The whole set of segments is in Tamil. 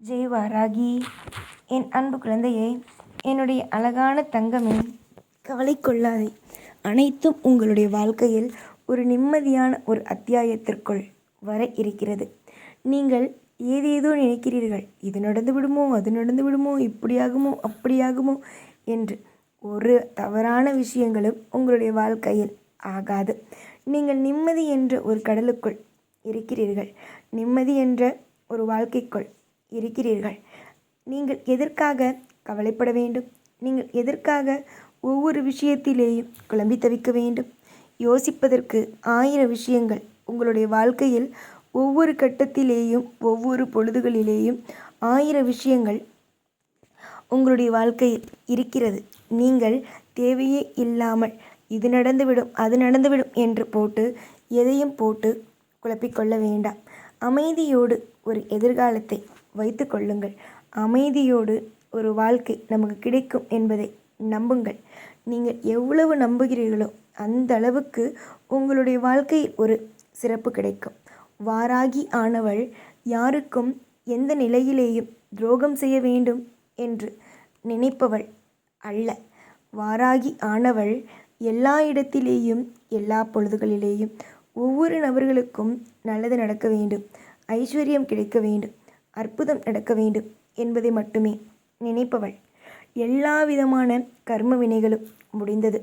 ஜெய் வாராகி என் அன்பு குழந்தையே என்னுடைய அழகான தங்கமே கவலை கொள்ளாதே. அனைத்தும் உங்களுடைய வாழ்க்கையில் ஒரு நிம்மதியான ஒரு அத்தியாயத்திற்குள் வர இருக்கிறது. நீங்கள் ஏதேதோ நினைக்கிறீர்கள் இது நடந்து விடுமோ அது நடந்து விடுமோ இப்படியாகுமோ அப்படியாகுமோ என்று. ஒரு தவறான விஷயங்களும் உங்களுடைய வாழ்க்கையில் ஆகாது. நீங்கள் நிம்மதி என்ற ஒரு கடலுக்குள் இருக்கிறீர்கள். நிம்மதி என்ற ஒரு வாழ்க்கைக்குள் இருக்கிறீர்கள். நீங்கள் எதற்காக கவலைப்பட வேண்டும்? நீங்கள் எதற்காக ஒவ்வொரு விஷயத்திலேயும் குழம்பி தவிக்க வேண்டும்? யோசிப்பதற்கு ஆயிரம் விஷயங்கள் உங்களுடைய வாழ்க்கையில் ஒவ்வொரு கட்டத்திலேயும் ஒவ்வொரு பொழுதுகளிலேயும் ஆயிரம் விஷயங்கள் உங்களுடைய வாழ்க்கையில் இருக்கிறது. நீங்கள் தேவையே இல்லாமல் இது நடந்துவிடும் அது நடந்துவிடும் என்று போட்டு எதையும் போட்டு குழப்பிக்கொள்ள வேண்டாம். அமைதியோடு ஒரு எதிர்காலத்தை வைத்து கொள்ளுங்கள். அமைதியோடு ஒரு வாழ்க்கை நமக்கு கிடைக்கும் என்பதை நம்புங்கள். நீங்கள் எவ்வளவு நம்புகிறீர்களோ அந்த அளவுக்கு உங்களுடைய வாழ்க்கையில் ஒரு சிறப்பு கிடைக்கும். வாராகி ஆனவள் யாருக்கும் எந்த நிலையிலேயும் துரோகம் செய்ய வேண்டும் என்று நினைப்பவள் அல்ல. வாராகி ஆனவள் எல்லா இடத்திலேயும் எல்லா பொழுதுகளிலேயும் ஒவ்வொரு நபர்களுக்கும் நல்லது நடக்க வேண்டும். ஐஸ்வர்யம் கிடைக்க வேண்டும். அற்புதம் நடக்க வேண்டும் என்பதை மட்டுமே நினைப்பவள். எல்லா விதமான கர்ம வினைகளும் முடிந்தது.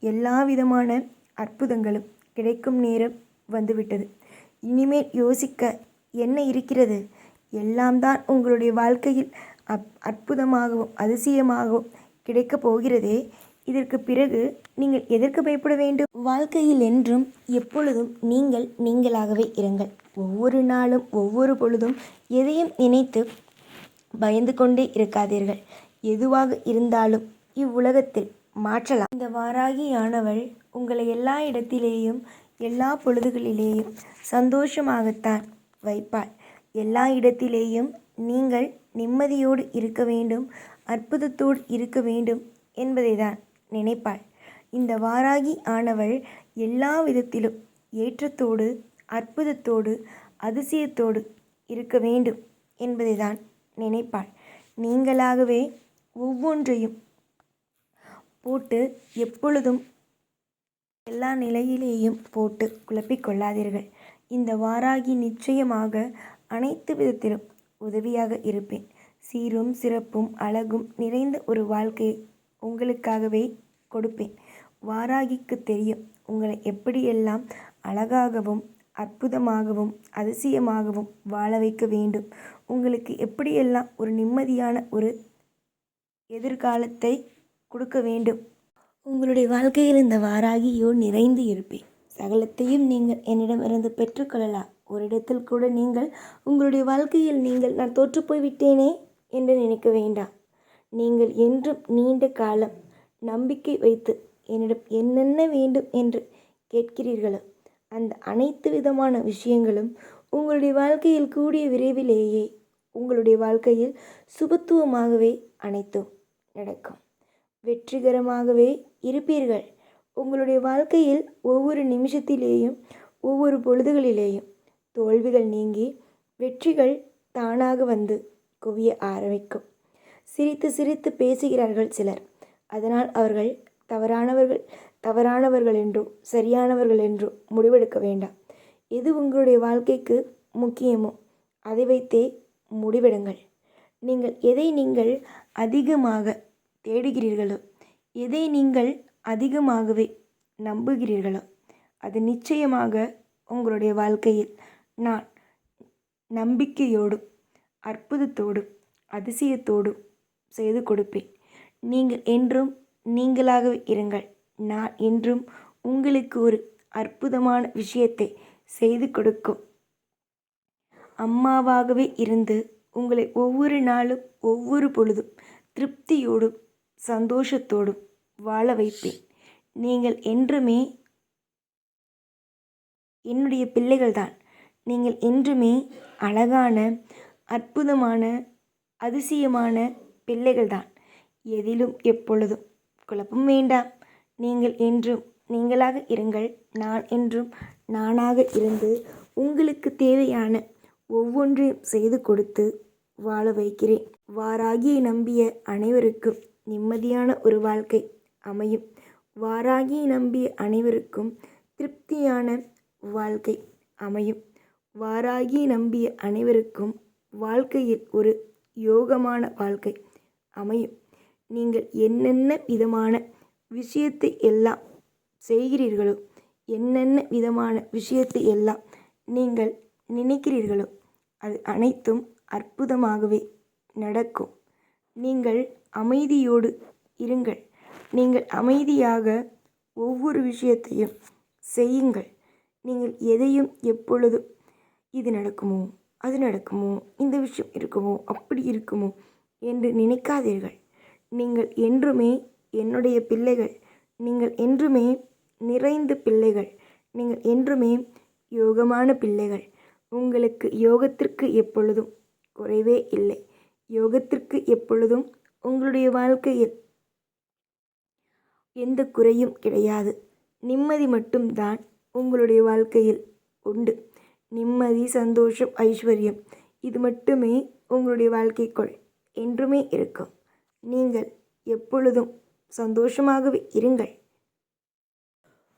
எல்லா விதமான அற்புதங்களும் கிடைக்கும் நேரம் வந்துவிட்டது. இனிமேல் யோசிக்க என்ன இருக்கிறது? எல்லாம் தான் உங்களுடைய வாழ்க்கையில் அப் அற்புதமாகவும் அதிசயமாகவும் கிடைக்கப் போகிறதே. இதற்கு பிறகு நீங்கள் எதற்கு பயப்பட வேண்டும்? வாழ்க்கையில் என்றும் எப்பொழுதும் நீங்கள் நீங்களாகவே இருங்கள். ஒவ்வொரு நாளும் ஒவ்வொரு பொழுதும் எதையும் நினைத்து பயந்து கொண்டே இருக்காதீர்கள். எதுவாக இருந்தாலும் இவ்வுலகத்தில் மாற்றலாம். இந்த வாராகியானவள் உங்களை எல்லா இடத்திலேயும் எல்லா பொழுதுகளிலேயும் சந்தோஷமாகத்தான் வைப்பாள். எல்லா இடத்திலேயும் நீங்கள் நிம்மதியோடு இருக்க வேண்டும் அற்புதத்தோடு இருக்க வேண்டும் என்பதை தான் நினைப்பாள். இந்த வாராகி ஆனவள் எல்லா விதத்திலும் ஏற்றத்தோடு அற்புதத்தோடு அதிசயத்தோடு இருக்க வேண்டும் என்பதை தான் நினைப்பாள். நீங்களாகவே ஒவ்வொன்றையும் போட்டு எப்பொழுதும் எல்லா நிலையிலேயும் போட்டு குழப்பிக் கொள்ளாதீர்கள். இந்த வாராகி நிச்சயமாக அனைத்து விதத்திலும் உதவியாக இருப்பேன். சீரும் சிறப்பும் அழகும் நிறைந்த ஒரு வாழ்க்கையை உங்களுக்காகவே கொடுப்பேன். வாராகிக்கு தெரியும் உங்களை எப்படியெல்லாம் அழகாகவும் அற்புதமாகவும் அதிசயமாகவும் வாழ வைக்க வேண்டும். உங்களுக்கு எப்படியெல்லாம் ஒரு நிம்மதியான ஒரு எதிர்காலத்தை கொடுக்க வேண்டும்? உங்களுடைய வாழ்க்கையில் இந்த வாராகியோ நிறைந்து இருப்பேன். சகலத்தையும் நீங்கள் என்னிடமிருந்து பெற்றுக்கொள்ளலாம் ஒரு இடத்தில் கூட நீங்கள் உங்களுடைய வாழ்க்கையில் நீங்கள் நான் தோற்றுப்போய் விட்டேனே என்று நினைக்க வேண்டாம். நீங்கள் என்றும் நீண்ட காலம் நம்பிக்கை வைத்து என்னிடம் என்னென்ன வேண்டும் என்று கேட்கிறீர்களோ அந்த அனைத்து விதமான விஷயங்களும் உங்களுடைய வாழ்க்கையில் கூடிய விரைவிலேயே உங்களுடைய வாழ்க்கையில் சுபத்துவமாகவே அனைத்தும் நடக்கும். வெற்றிகரமாகவே இருப்பீர்கள். உங்களுடைய வாழ்க்கையில் ஒவ்வொரு நிமிஷத்திலேயும் ஒவ்வொரு பொழுதுகளிலேயும் தோல்விகள் நீங்கி வெற்றிகள் தானாக வந்து குவிய ஆரம்பிக்கும். சிரித்து சிரித்து பேசுகிறார்கள் சிலர். அதனால் அவர்கள் தவறானவர்கள். தவறானவர்கள் என்றோ சரியானவர்கள் என்றோ முடிவெடுக்க வேண்டாம். எது உங்களுடைய வாழ்க்கைக்கு முக்கியமோ அதை வைத்தே முடிவெடுங்கள். நீங்கள் எதை நீங்கள் அதிகமாக தேடுகிறீர்களோ எதை நீங்கள் அதிகமாகவே நம்புகிறீர்களோ அது நிச்சயமாக உங்களுடைய வாழ்க்கையில் நான் நம்பிக்கையோடும் அற்புதத்தோடும் அதிசயத்தோடும் செய்து கொடுப்பேன். நீங்கள் என்றும் நீங்களாகவே இருங்கள். நான் என்றும் உங்களுக்கு ஒரு அற்புதமான விஷயத்தை செய்து கொடுக்கும். அம்மாவாகவே இருந்து உங்களை ஒவ்வொரு நாளும் ஒவ்வொரு பொழுதும் திருப்தியோடும் சந்தோஷத்தோடும் வாழ வைப்பேன். நீங்கள் என்றுமே என்னுடைய பிள்ளைகள்தான். நீங்கள் என்றுமே அழகான அற்புதமான அதிசயமான பிள்ளைகள்தான். எதிலும் எப்பொழுதும் குழப்பம் வேண்டாம். நீங்கள் என்றும் நீங்களாக இருங்கள். நான் என்றும் நானாக இருந்து உங்களுக்கு தேவையான ஒவ்வொன்றையும் செய்து கொடுத்து வாழ வைக்கிறேன். வாராகியை நம்பிய அனைவருக்கும் நிம்மதியான ஒரு வாழ்க்கை அமையும். வாராகியை நம்பிய அனைவருக்கும் திருப்தியான வாழ்க்கை அமையும். வாராகியை நம்பிய அனைவருக்கும் வாழ்க்கையில் ஒரு யோகமான வாழ்க்கை அமையும். நீங்கள் என்னென்ன விதமான விஷயத்தை எல்லாம் செய்கிறீர்களோ? என்னென்ன விதமான விஷயத்தை எல்லாம் நீங்கள் நினைக்கிறீர்களோ? அது அனைத்தும் அற்புதமாகவே நடக்கும். நீங்கள் அமைதியோடு இருங்கள். நீங்கள் அமைதியாக ஒவ்வொரு விஷயத்தையும் செய்யுங்கள். நீங்கள் எதையும் எப்பொழுதும் இது நடக்குமோ அது நடக்குமோ இந்த விஷயம் இருக்குமோ அப்படி இருக்குமோ என்று நினைக்காதீர்கள். நீங்கள் என்றுமே என்னுடைய பிள்ளைகள். நீங்கள் என்றுமே நிறைந்த பிள்ளைகள். நீங்கள் என்றுமே யோகமான பிள்ளைகள். உங்களுக்கு யோகத்திற்கு எப்பொழுதும் குறைவே இல்லை. யோகத்திற்கு எப்பொழுதும் உங்களுடைய வாழ்க்கையில் எந்த குறையும் கிடையாது. நிம்மதி மட்டும்தான் உங்களுடைய வாழ்க்கையில் உண்டு. நிம்மதி சந்தோஷம் ஐஸ்வர்யம் இது மட்டுமே உங்களுடைய வாழ்க்கைக்குள் என்றுமே இருக்கும். நீங்கள் எப்பொழுதும் சந்தோஷமாகவே இருங்கள்.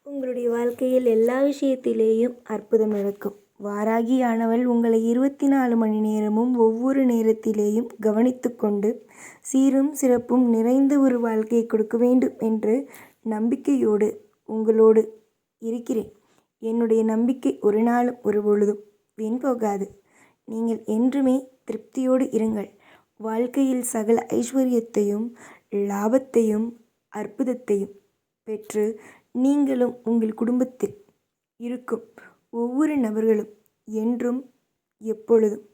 உங்களுடைய வாழ்க்கையில் எல்லா விஷயத்திலேயும் அற்புதம் நடக்கும். வாராகியானவள் உங்களை இருபத்தி நாலு மணி நேரமும் ஒவ்வொரு நேரத்திலேயும் கவனித்து கொண்டு சீரும் சிறப்பும் நிறைந்த ஒரு வாழ்க்கையை கொடுக்க வேண்டும் என்று நம்பிக்கையோடு உங்களோடு இருக்கிறேன். என்னுடைய நம்பிக்கை ஒரு நாளும் ஒரு பொழுதும் வீண் போகாது. நீங்கள் என்றுமே திருப்தியோடு இருங்கள். வாழ்க்கையில் சகல ஐஸ்வர்யத்தையும் லாபத்தையும் அற்புதத்தையும் பெற்று நீங்களும் உங்கள் குடும்பத்தில் இருக்கும் ஒவ்வொரு நபர்களும் என்றும் எப்பொழுதும்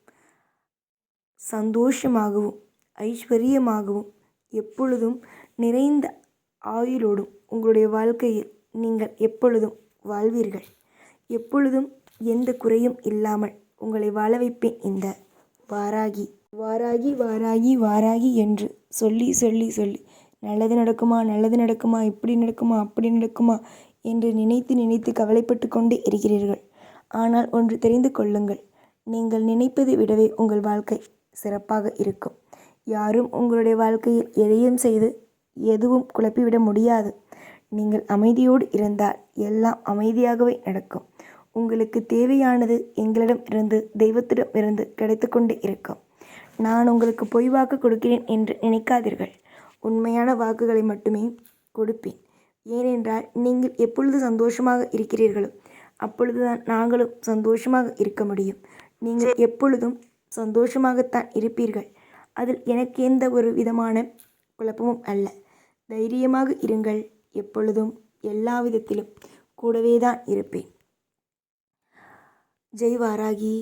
சந்தோஷமாகவும் ஐஸ்வர்யமாகவும் எப்பொழுதும் நிறைந்த ஆயுளோடும் உங்களுடைய வாழ்க்கையில் நீங்கள் எப்பொழுதும் வாழ்வீர்கள். எப்பொழுதும் எந்த குறையும் இல்லாமல் உங்களை வாழ வைப்பேன் இந்த வாராகி. வாராகி வாராகி வாராகி என்று சொல்லி சொல்லி சொல்லி நல்லது நடக்குமா நல்லது நடக்குமா இப்படி நடக்குமா அப்படி நடக்குமா என்று நினைத்து நினைத்து கவலைப்பட்டு கொண்டே இருக்கிறீர்கள். ஆனால் ஒன்று தெரிந்து கொள்ளுங்கள் நீங்கள் நினைப்பதை விடவே உங்கள் வாழ்க்கை சிறப்பாக இருக்கும். யாரும் உங்களுடைய வாழ்க்கையில் எதையும் செய்து எதுவும் குழப்பிவிட முடியாது. நீங்கள் அமைதியோடு இருந்தால் எல்லாம் அமைதியாகவே நடக்கும். உங்களுக்கு தேவையானது எங்களிடம் இருந்து தெய்வத்திடம் இருந்து கிடைத்து கொண்டே இருக்கும். நான் உங்களுக்கு பொய் வாக்கு கொடுக்கிறேன் என்று நினைக்காதீர்கள். உண்மையான வாக்குகளை மட்டுமே கொடுப்பேன். ஏனென்றால் நீங்கள் எப்பொழுது சந்தோஷமாக இருக்கிறீர்களோ அப்பொழுதுதான் நாங்களும் சந்தோஷமாக இருக்க முடியும். நீங்கள் எப்பொழுதும் சந்தோஷமாகத்தான் இருப்பீர்கள். அதில் எனக்கு எந்த ஒரு விதமான குழப்பமும் அல்ல. தைரியமாக இருங்கள். எப்பொழுதும் எல்லா விதத்திலும் கூடவே தான் இருப்பேன். ஜெய் வாராகி